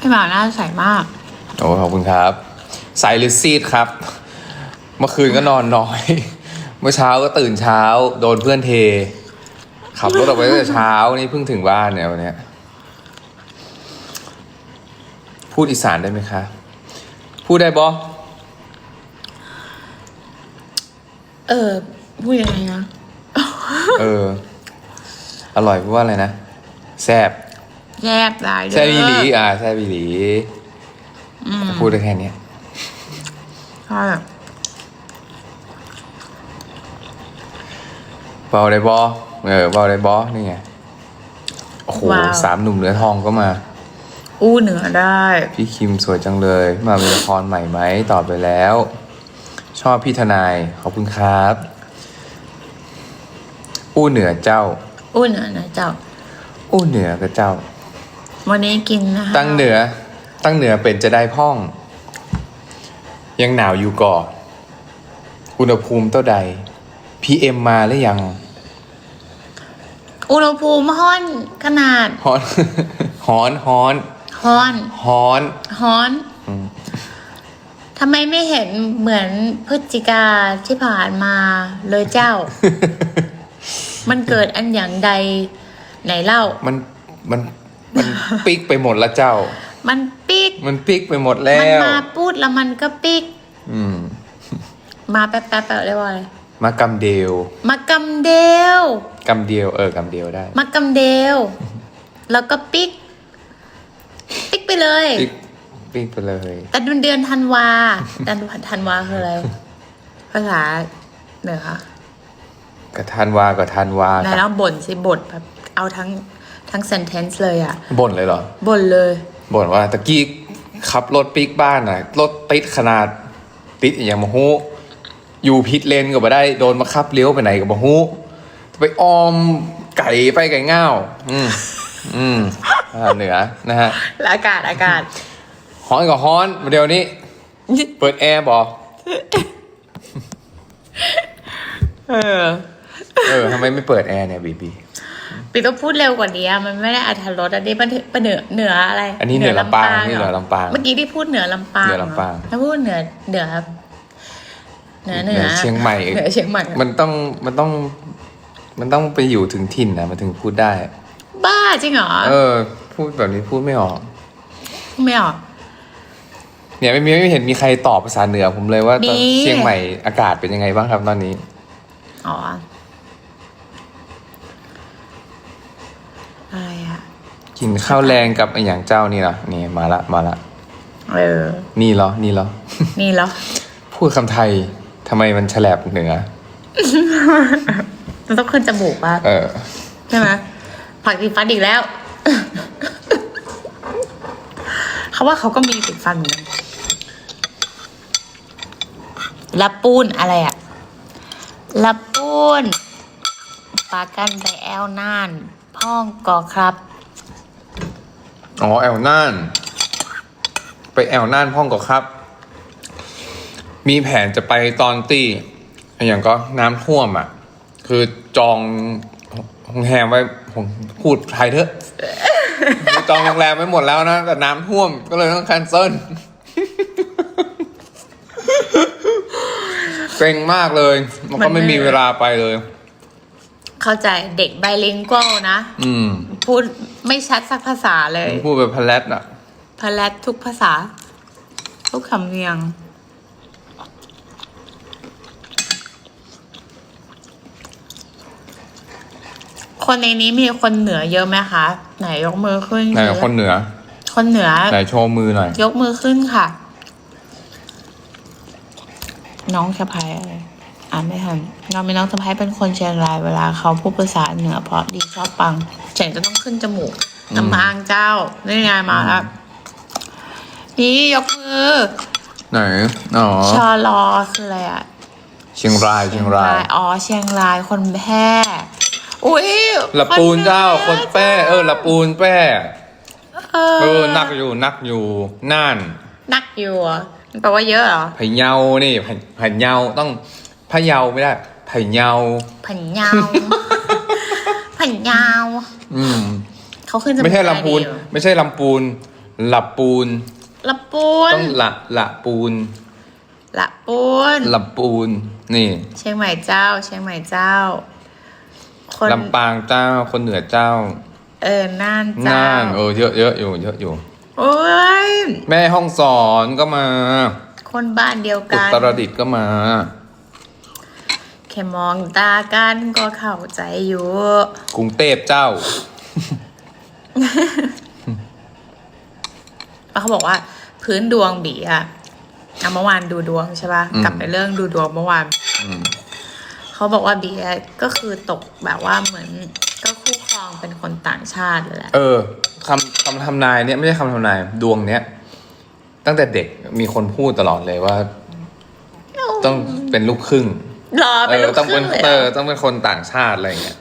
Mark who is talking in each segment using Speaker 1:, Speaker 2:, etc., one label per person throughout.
Speaker 1: พี่หมาหน้าใสมาก
Speaker 2: โอ้ขอบคุณครับ ใสหรือซีดครับ เมื่อคืนก็นอนน้อย เมื่อเช้าก็ตื่นเช้า โดนเพื่อนเท ขับรถออกไปตั้งแต่เช้านี่เพิ่งถึงบ้านเนี่ยวันเนี้ยพูดอีสานได้ไหมคะ พูดได้บอ
Speaker 1: เออพูดยังไงนะ
Speaker 2: เออ อร่อยพูดว่าอะไรนะ แซบ
Speaker 1: แยบหลายเด้
Speaker 2: แซบอีหลีอ่าแซบอีหลี
Speaker 1: อืม
Speaker 2: พูดได้แค่เนี้ย
Speaker 1: ใช่
Speaker 2: เบาได้บอเออเบาได้บอนี่ไงโอ้โหสามหนุ่มเหนือทองก็มา
Speaker 1: อู้เหนือได้
Speaker 2: พี่คิมสวยจังเลย มามีละครใหม่ไหมตอบไปแล้ว ชอบพี่ทนายขอบคุณครับ อู้เหนือเจ้า
Speaker 1: อู้เหนือนะเจ้า
Speaker 2: อู้เหนือกับเจ้า
Speaker 1: วันนี้กินนะคะ
Speaker 2: ตั้งเหนือ ตั้งเหนือเป็นจะได้พ่อง ยังหนาวอยู่ก่อนอุณหภูมิเท่าใดพีเอ็มมาหรือยัง
Speaker 1: อุณหภูมิห้อนขนาด
Speaker 2: ฮอนฮอนฮอน
Speaker 1: ห้อน
Speaker 2: ฮอน
Speaker 1: ฮ้อน
Speaker 2: อืม
Speaker 1: ทำไมไม่เห็นเหมือนพฤศจิกาที่ผ่านมาเลยเจ้า มันเกิดอันอย่างใดไหนเล่า
Speaker 2: มันมัน มันปิกไปหมดแล้วเจ้า
Speaker 1: มันปิก
Speaker 2: มันปิกไปหมดแล้
Speaker 1: มัน
Speaker 2: ว
Speaker 1: มาพูดแล้วมันก็ปิก
Speaker 2: อืม
Speaker 1: มาแป๊บๆแป๊บเรียกว่าอะไร
Speaker 2: มากำเดียว
Speaker 1: มากำเดว
Speaker 2: กำเดียวเออกำเดียวได้
Speaker 1: มากำเดวแล้วก็ปิกปิกไปเลย
Speaker 2: ปิกปิกไปเลย
Speaker 1: แต่เดือนเดือนธันวาเดือนธันวาคืออะไร ภาษาเหนือคะ
Speaker 2: กับทันวากับทันวา
Speaker 1: ไหนลองบ่นสิบ่นแบบเอาทั้ง ทั้ง sentence เลยอะ
Speaker 2: บ่นเลยเหรอ
Speaker 1: บ่นเลย
Speaker 2: บ่นว่าตะกี้ขับรถปิกบ้านน่ะ รถติดขนาดติดอย่างมาฮู้อยู่พิษเลนก็บ่ได้โดนมาขับเลี้ยวไปไหนก็บ่ฮู้ไปออมไก่ไปไก่ง่าวอืมอืมอ่าเหนือนะฮะ
Speaker 1: แล้วอากาศอากาศ
Speaker 2: ฮ้อนกับฮ้อนเดี๋ยวนี้ เปิดแอร์บอก
Speaker 1: เออ
Speaker 2: เออทำไมไม่เปิดแอร์เนี่ยบีบี
Speaker 1: ปีก็พูดเร็วกว่านี้อะมันไม่ได้อัธรสอันนี้มันเป็นเหนือเหนืออะไร
Speaker 2: อันนี้เหนือลำปางนี่เหนือ
Speaker 1: ร
Speaker 2: ลำปาง
Speaker 1: เมื่อกี้ที่พูดเหนือลำปาง
Speaker 2: เหนือลำปาง
Speaker 1: ถ้าพูดเหนือเหนือเหนือเหนือ
Speaker 2: เชียงใหม่
Speaker 1: เหนือเชียงใหม่
Speaker 2: มันต้องมันต้อง มันต้องไปอยู่ถึงถิ่นนะมันถึงพูดได้
Speaker 1: บ้าจริงเหรอ
Speaker 2: เออ พูดแบบนี้พูดไม่ออก
Speaker 1: ไม่ออก
Speaker 2: เนี่ยไม่มีไม่เห็นมีใครตอบภาษาเหนือผมเลยว่าตอน
Speaker 1: มี
Speaker 2: เชียงใหม่อากาศเป็นยังไงบ้างครับตอนนี้
Speaker 1: อ๋ออะไรอะ
Speaker 2: กินข้าวแรงกับไออย่างเจ้านี่เหรอนี่มาละมาละ
Speaker 1: เออ
Speaker 2: นี่เหรอ นี่เหรอ
Speaker 1: นี่เหรอ
Speaker 2: พูดคำไทยทำไมมันแฉลบเหนือ
Speaker 1: มันต้องขึ้นจมูกป่ะ
Speaker 2: เออ
Speaker 1: ใช่ไหมผักติดฟันอีกแล้ว เขาว่าเขาก็มีติดฟันเหมือนกันลับปูนอะไรอะลับปูนปากันไปแอลน่าน พ่องกอครับ
Speaker 2: อ๋อแอลน่าน ไปแอลน่านพ่องก็ครับ มีแผนจะไปตอนตีไออย่างก็น้ำท่วมอะ คือจองโรงแรมไว้ผมพูดไทยเถอะ จองโรงแรมไว้หมดแล้วนะแต่น้ำท่วมก็เลยต้องแคนเซิลเกรงมากเลยมันก็ไม่มีเวลาไปเลย
Speaker 1: เข้าใจเด็กไบลิงกัลนะ
Speaker 2: อืม
Speaker 1: พูด ไม่ชัดสักภาษาเลย
Speaker 2: พูดแบบพลัดอะ
Speaker 1: พลททุกภาษา ทุกคำเนียง คนในนี้มีคนเหนือเยอะไหมคะ ไหนยกมือขึ้น
Speaker 2: ไหนคนเหนือ
Speaker 1: คนเหนือ
Speaker 2: ไหนโชว์มือหน่อย
Speaker 1: ยกมือขึ้นค่ะ น้องสะพ้ายอะไรอ่านไม่ทันเรามีน้องสะพ้ายเป็นคนเชียงรายเวลาเขาพูดภาษาเหนือเพราะดีชอบปัง เสียงจะต้องขึ้นจมูก
Speaker 2: อืม
Speaker 1: ลำพางเจ้านี่ไงมาแล้วนี่ยกมือ
Speaker 2: ไหน อ๋อ
Speaker 1: ชอลอคืออะไรอะ
Speaker 2: เชียงราย เชียงราย
Speaker 1: อ๋อ เชียงรายคนแพร่อุ้ย
Speaker 2: ละปูนเจ้า คนแป้เออละปูนแป้
Speaker 1: เอ
Speaker 2: เอ
Speaker 1: อ
Speaker 2: อนักอยู่ นักอยู่ น่าน
Speaker 1: นักอยู่เหรอมันแปลว่าเยอะเหรอ
Speaker 2: พะเยานี่พะพะเยาต้องพะเยาไม่ได้พะเยา
Speaker 1: ผันยาวผันยาว
Speaker 2: อืม
Speaker 1: เขาขึ้นจก
Speaker 2: ไม่ใช่ลำพูน
Speaker 1: ด้ดีเหรอ
Speaker 2: ไม่ใช่ลำปูน หลับปูน
Speaker 1: ละปูน
Speaker 2: ต้องละละปูน
Speaker 1: ละปูน
Speaker 2: หลับปูน นี่
Speaker 1: เชียงใหม่เจ้า เชียงใหม่เจ้า คน
Speaker 2: ลำปางเจ้า คนเหนือเจ้า
Speaker 1: เออน่านเจ้า
Speaker 2: น่านเออเยอะเยอะอยู่เยอะอยู่
Speaker 1: โอ้ย
Speaker 2: แม่ห้องสอนก็มา
Speaker 1: คนบ้านเดียว
Speaker 2: อุ
Speaker 1: กัน
Speaker 2: ตรดิตถ์ก็มา
Speaker 1: แค่มองตากันก็เข้าใจอยู่
Speaker 2: กรุงเทพเจ้า
Speaker 1: แล้วเขาบอกว่า พื้นดวงบีอะอะเมื่อวานดูดวงใช่ปะ
Speaker 2: อืม
Speaker 1: กลับไปเรื่องดูดวงเมื่อวาน
Speaker 2: อืม
Speaker 1: เขาบอกว่าบีอะก็คือตกแบบว่าเหมือนก็คู่ครองเป็นคนต่างชาติเลยแหละ
Speaker 2: เออคำคำทำนายเนี่ยไม่ใช่คำทำนายดวงเนี้ยตั้งแต่เด็กมีคนพูดตลอดเลยว่า ต้องเป็นลูกครึ่ง
Speaker 1: รอ
Speaker 2: เอ
Speaker 1: เป็น
Speaker 2: อ
Speaker 1: ลูก
Speaker 2: ต้อง
Speaker 1: ค
Speaker 2: เป็
Speaker 1: รึ่
Speaker 2: น
Speaker 1: งเลย
Speaker 2: เอ
Speaker 1: เหร
Speaker 2: อ
Speaker 1: อ
Speaker 2: ต้องเป็นคนต่างชาติอะไรอย่างเงี้ย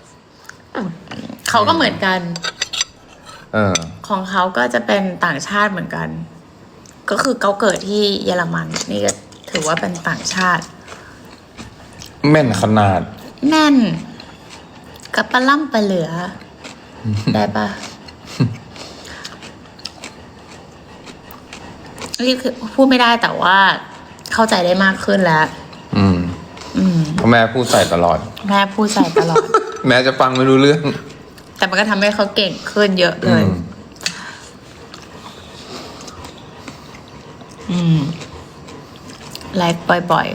Speaker 1: เขาก็เหมือนกัน
Speaker 2: เออ
Speaker 1: ของเขาก็จะเป็นต่างชาติเหมือนกัน ก็คือเขาเกิดที่เยอรมันนี่ก็ถือว่าเป็นต่างชาติ
Speaker 2: แม่นขนาด
Speaker 1: แน่นกับปลาล่ำปลาเหลือ ได้ปะนี่คือพูดไม่ได้แต่ว่าเข้าใจได้มากขึ้นแล้ว
Speaker 2: อืม
Speaker 1: อืม
Speaker 2: เพ ราะแม่พูดใส่ตลอด
Speaker 1: แม่พูดใส่ตลอด
Speaker 2: แม้จะฟังไม่รู้เรื่อง
Speaker 1: แต่มันก็ทำให้เขาเก่งขึ้นเยอะเล
Speaker 2: อื
Speaker 1: ย
Speaker 2: ม
Speaker 1: อืมไลฟ์บ่อย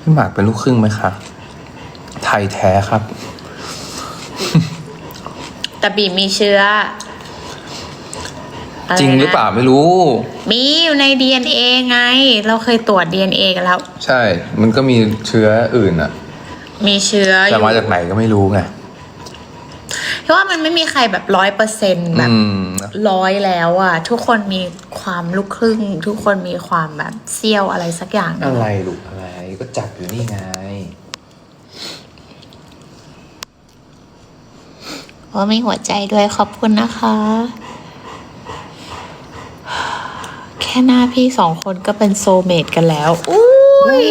Speaker 2: พี่หมากเป็นลูกครึ่งไหมคะ ไทยแท้ครับ
Speaker 1: ๆ แต่บีมีเชื้ออะไนะ
Speaker 2: จริงหรือเปล่าไม่รู้
Speaker 1: มีอยู่ใน DNA ไง เราเคยตรวจ DNA กันแล้ว
Speaker 2: ใช่ มันก็มีเชื้ออื่นอะ
Speaker 1: มีเชื้ออ
Speaker 2: แต่
Speaker 1: ยู่
Speaker 2: มาจากไหนก็ไม่รู้ไง
Speaker 1: เพราะว่ามันไม่มีใครแบบร้อยเปอร์เซ็นแบบ
Speaker 2: อืม
Speaker 1: ร้อยแล้วอะ ทุกคนมีความลูกครึ่ง ทุกคนมีความแบบเซี่ยวอะไรสักอย่างหนึ่ง
Speaker 2: อะไรลูกอะไรก็จับอยู่นี่ไง
Speaker 1: เพราะมีหัวใจด้วยขอบคุณนะคะ แค่หน้าพี่สองคนก็เป็นโซลเมตกันแล้ว อุ้ย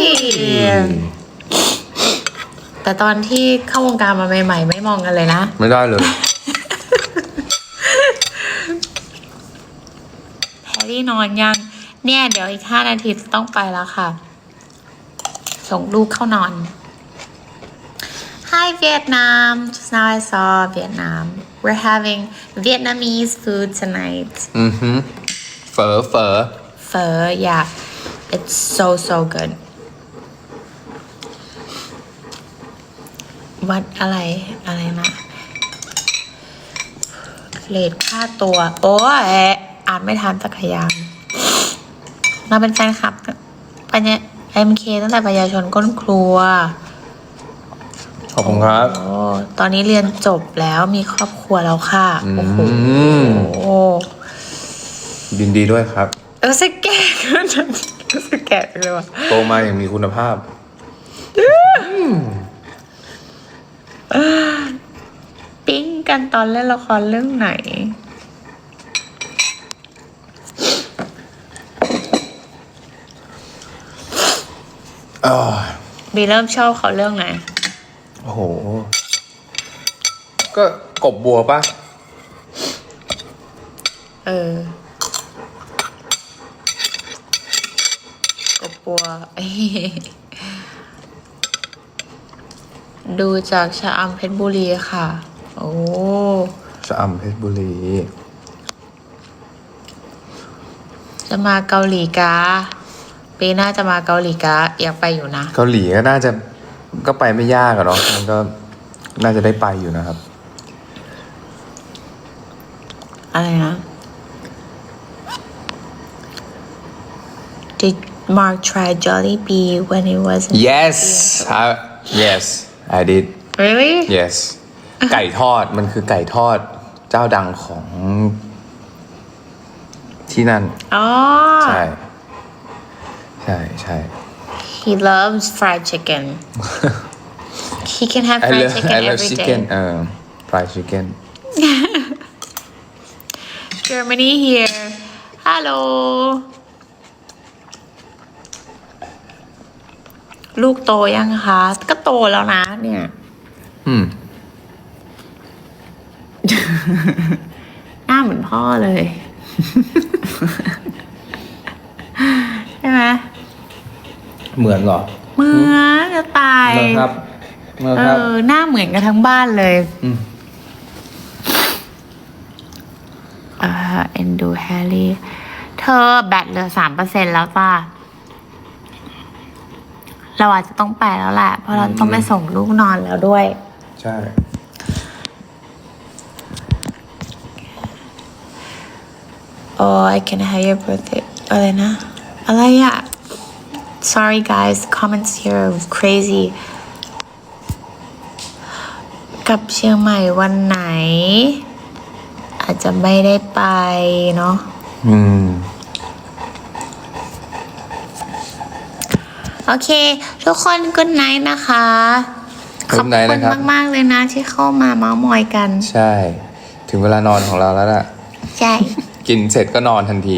Speaker 1: แต่ตอนที่เข้าวงการมาใหม่ๆ ไม่มองกันเลยนะ
Speaker 2: ไม่ได้เลย
Speaker 1: แฮร์รี่นอนยัง เนี่ย เดี๋ยวอีกห้านาทีต้องไปแล้วค่ะ ส่งลูกเข้านอน Hi Vietnam just now I saw Vietnam we're having Vietnamese food tonight
Speaker 2: อือฮึ เฝอเฝอ
Speaker 1: Pho yeah it's so so good วัดอะไร อะไรนะเลทค่าตัว โอ้ยอ่านไม่ทันสักขยามเราเป็นแฟนคลับปัญญาเอ็มเคตั้งแต่ปัญญาชนก้นครัว
Speaker 2: ขอบคุณครับ
Speaker 1: โอ้ ตอนนี้เรียนจบแล้วมีครอบครัวแล้วค่ะ โอ้โห
Speaker 2: อืม ยินดีด้วยครับ
Speaker 1: เออสแกะก็จะรู้สึกแก่จังเลยว่ะ
Speaker 2: โตมาอย่างมีคุณภาพ
Speaker 1: ปิ๊งกันตอนเล่นละครเรื่องไหน
Speaker 2: อ๋อ
Speaker 1: บีเริ่มชอบเขาเรื่องไหน
Speaker 2: โอ้โห ก็กบบัวปะ
Speaker 1: เออ กบปัว ดูจากชะอำเพชรบุรีค่ะ โอ้
Speaker 2: ชะอำเพชรบุรี
Speaker 1: จะมาเกาหลีกาปีหน้าจะมาเกาหลีกาอยากไปอยู่นะ
Speaker 2: เกาหลีก็น่าจะก็ไปไม่ยากอะเนาะมันก็น่าจะได้ไปอยู่นะครับ
Speaker 1: อะไรนะ Did Mark try Jollibee when he was in
Speaker 2: yes I, yes I did
Speaker 1: Really
Speaker 2: yes ไก่ทอดมันคือไก่ทอดเจ้าดังของ ที่นั่น
Speaker 1: อ๋อ
Speaker 2: ใช่ ใช่ใช่
Speaker 1: He loves fried chicken He can have
Speaker 2: I
Speaker 1: fried
Speaker 2: love
Speaker 1: chicken
Speaker 2: I love
Speaker 1: every day
Speaker 2: chicken เออ fried chicken
Speaker 1: Germany here Hello ลูกโตยังคะ ก็โตแล้วนะ เนี่ย
Speaker 2: อืม
Speaker 1: หน้าเหมือนพ่อเลย ใช่ไหม
Speaker 2: เหมือนเหรอ
Speaker 1: เหมือนจะตาย
Speaker 2: เหมือนครับ เหมือน
Speaker 1: เอ
Speaker 2: ครับ
Speaker 1: อ หน้าเหมือนกันทั้งบ้านเลย
Speaker 2: ม
Speaker 1: เออเอ็นดูแฮร์รี่ เธอแบตเหลือสามเปอร์เซ็นแล้วจ้า เราอาจจะต้องไปแล้วแหละ เพราะเราต้องไปส่งลูกนอนแล้วด้วย
Speaker 2: ใช่
Speaker 1: Oh I can have your birthday อะไรนะ อะไรอะ sorry guys the comments here are crazy กลับเชียงใหม่วันไหน อาจจะไม่ได้ไปเนาะ
Speaker 2: อืม
Speaker 1: โอเค ทุกคนกุ d ไน h t นะคะ ขอบ
Speaker 2: Good night
Speaker 1: คุณ
Speaker 2: นะครับ
Speaker 1: มาก ๆ เลยนะที่เข้ามาเมาส์มอยกัน
Speaker 2: ใช่ ถึงเวลานอนของเราแล้วล่ะ
Speaker 1: ใช่
Speaker 2: กินเสร็จก็นอนทันที